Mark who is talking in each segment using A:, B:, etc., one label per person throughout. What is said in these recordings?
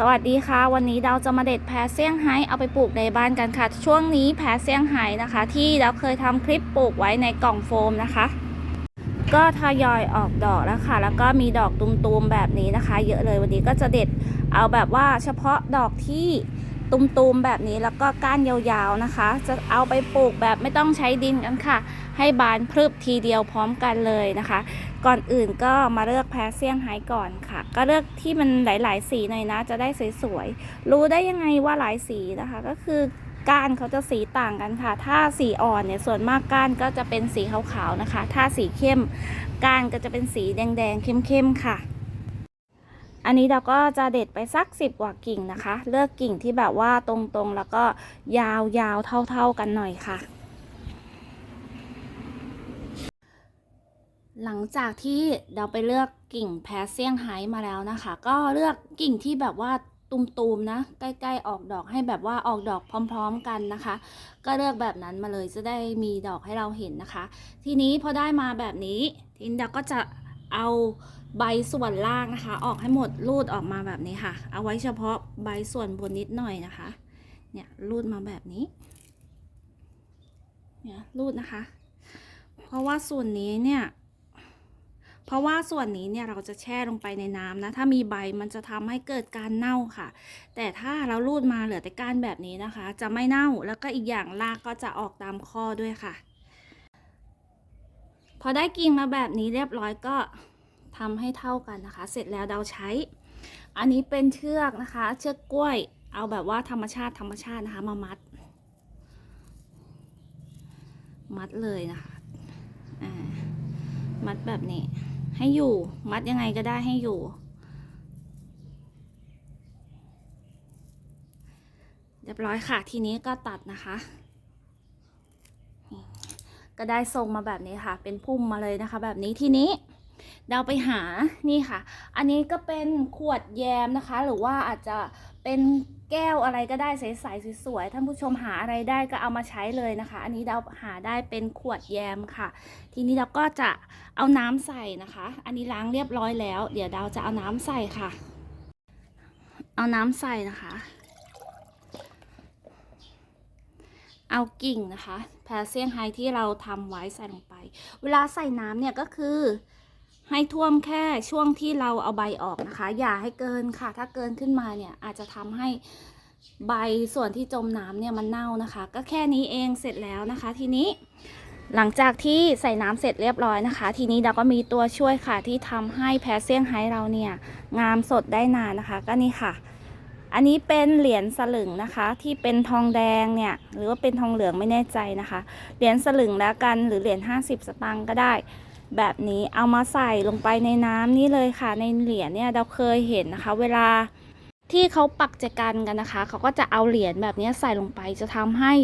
A: สวัสดีค่ะ วันนี้เราจะมาเด็ดแพรเซี่ยงไฮ้เอาไปปลูกในบ้านกันค่ะ ช่วงนี้แพรเซี่ยงไฮ้นะคะ ที่เราเคยทำคลิปปลูกไว้ในกล่องโฟมนะคะ ก็ทยอยออกดอกแล้วค่ะ แล้วก็มีดอกตุมๆแบบนี้นะคะ เยอะเลยวันนี้ก็จะเด็ดเอาแบบว่าเฉพาะดอกที่ ตุมๆแบบนี้แล้วก็ก้านยาวๆนะคะ จะเอาไปปลูกแบบไม่ต้องใช้ดินกันค่ะ ให้บานพรึบทีเดียวพร้อมกันเลยนะคะ ก่อนอื่นก็มาเลือกแพรเซียงไฮก่อนค่ะ ก็เลือกที่มันหลายๆ สีหน่อยนะ จะได้สวยๆ รู้ได้ยังไงว่าหลายสีนะคะ ก็คือก้านเขาจะสีต่างกันค่ะ ถ้าสีอ่อนเนี่ยส่วนมากก้านก็จะเป็นสีขาวๆนะคะ ถ้าสีเข้มก้านก็จะเป็นสีแดงๆเข้มๆค่ะ อันนี้เราก็จะเด็ดไปสักสิบกว่ากิ่งนะคะ เลือกกิ่งที่แบบว่าตรงๆ แล้วก็ยาวๆ เท่าๆกันหน่อยค่ะ หลังจากที่เราไปเลือกกิ่งแพรเซียงไฮ้มาแล้วนะคะ ก็เลือกกิ่งที่แบบว่าตุมๆนะใกล้ๆออกดอกให้แบบว่าออกดอกพร้อม ๆ กันนะคะ ก็เลือกแบบนั้นมาเลยจะได้มีดอกให้เราเห็นนะคะ ทีนี้พอได้มาแบบนี้ทีนเราก็จะเอา ใบส่วนล่างนะคะ ออกให้หมดรูดออกมาแบบนี้ค่ะ เอาไว้เฉพาะใบส่วนบนนิดหน่อยนะคะ เนี่ยรูดมาแบบนี้ เนี่ยรูดนะคะ เพราะว่าส่วนนี้เนี่ย เพราะว่าส่วนนี้เนี่ยเราจะแช่ลงไปในน้ำนะ ถ้ามีใบมันจะทำให้เกิดการเน่าค่ะ แต่ถ้าเราลูดมาเหลือแต่ก้านแบบนี้นะคะ จะไม่เน่า แล้วก็อีกอย่างรากก็จะออกตามข้อด้วยค่ะ พอได้กิ่งมาแบบนี้เรียบร้อยก็ ทำให้เท่ากันนะคะ เสร็จแล้วเราใช้ อันนี้เป็นเชือกนะคะ เชือกกล้วย เอาแบบว่าธรรมชาติธรรมชาตินะคะ มามัด มัดเลยนะคะมัดแบบนี้ ให้อยู่ มัดยังไงก็ได้ให้อยู่ เรียบร้อยค่ะ ทีนี้ก็ตัดนะคะก็ได้ทรงมาแบบนี้ค่ะ เป็นพุ่มมาเลยนะคะ แบบนี้ทีนี้ เราไปหานี่ค่ะ อันนี้ก็เป็นขวดแยมนะคะ หรือว่าอาจจะเป็นแก้วอะไรก็ได้ใสๆสวยๆท่านผู้ชมหาอะไรได้ก็เอามาใช้เลยนะคะ อันนี้เราหาได้เป็นขวดแยมค่ะ ทีนี้เราก็จะเอาน้ำใส่นะคะ อันนี้ล้างเรียบร้อยแล้ว เดี๋ยวเราจะเอาน้ำใส่ค่ะ เอาน้ำใส่นะคะ เอากิ่งนะคะแพรเซียงไฮที่เราทำไว้ใส่ลงไป เวลาใส่น้ำเนี่ยก็คือ ให้ท่วมแค่ช่วงที่เราเอาใบออกนะคะ อย่าให้เกินค่ะ ถ้าเกินขึ้นมาเนี่ยอาจจะทำให้ใบส่วนที่จมน้ำเนี่ยมันเน่านะคะ ก็แค่นี้เองเสร็จแล้วนะคะ ทีนี้หลังจากที่ใส่น้ำเสร็จเรียบร้อยนะคะ ทีนี้เราก็มีตัวช่วยค่ะที่ทำให้แพรเซียงไฮ้เราเนี่ยงามสดได้นานนะคะ ก็นี่ค่ะ อันนี้เป็นเหรียญสลึงนะคะ ที่เป็นทองแดงเนี่ยหรือว่าเป็นทองเหลืองไม่แน่ใจนะคะ เหรียญสลึงแล้วกันหรือเหรียญ50 สตางค์ก็ได้ แบบนี้เอามาใส่ลงไปในน้ำนี่เลยค่ะ ในเหรียญเนี่ยเราเคยเห็นนะคะ เวลาที่เขาปักแจกันกันนะคะ เขาก็จะเอาเหรียญแบบนี้ใส่ลงไปจะทำให้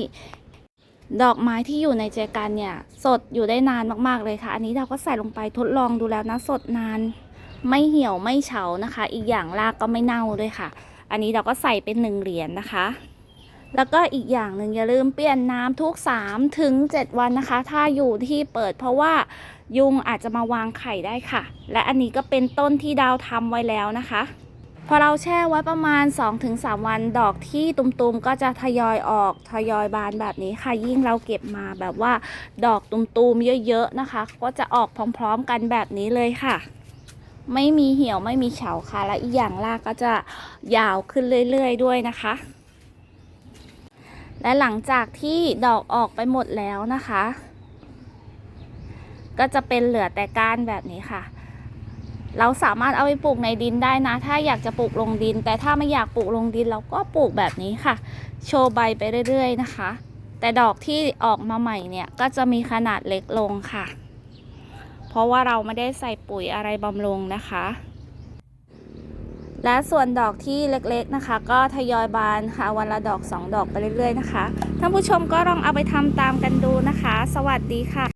A: ดอกไม้ที่อยู่ในแจกันเนี่ย สดอยู่ได้นานมากๆเลยค่ะ อันนี้เราก็ใส่ลงไปทดลองดูแล้วนะสดนาน ไม่เหี่ยวไม่เฉานะคะ อีกอย่างรากก็ไม่เน่าด้วยค่ะ อันนี้เราก็ใส่เป็นหนึ่งเหรียญนะคะ แล้วก็อีกอย่างหนึ่งอย่าลืมเปลี่ยนน้ำทุก3ถึง7วันนะคะ ถ้าอยู่ที่เปิดเพราะว่ายุงอาจจะมาวางไข่ได้ค่ะ และอันนี้ก็เป็นต้นที่ดาวทำไว้แล้วนะคะ พอเราแช่ไว้ประมาณ 2-3 วันดอกที่ตุ่มๆก็จะทยอยออกทยอยบานแบบนี้ค่ะ ยิ่งเราเก็บมาแบบว่าดอกตุ่มๆเยอะๆนะคะ ก็จะออกพร้อมๆกันแบบนี้เลยค่ะไม่มีเหี่ยวไม่มีเฉาค่ะ และอีกอย่างรากก็จะยาวขึ้นเรื่อย ๆ ด้วยนะคะ และหลังจากที่ดอกออกไปหมดแล้วนะคะ ก็จะเป็นเหลือแต่ก้านแบบนี้ค่ะ เราสามารถเอาไปปลูกในดินได้นะ ถ้าอยากจะปลูกลงดิน แต่ถ้าไม่อยากปลูกลงดินเราก็ปลูกแบบนี้ค่ะ โชว์ใบไปเรื่อย ๆ นะคะ แต่ดอกที่ออกมาใหม่เนี่ยก็จะมีขนาดเล็กลงค่ะ เพราะว่าเราไม่ได้ใส่ปุ๋ยอะไรบำรุงนะคะ และส่วนดอกที่เล็กๆนะคะ ก็ทยอยบานค่ะวันละดอก 2 ดอกไปเรื่อยๆนะคะท่านผู้ชมก็ลองเอาไปทำตามกันดูนะคะ สวัสดีค่ะ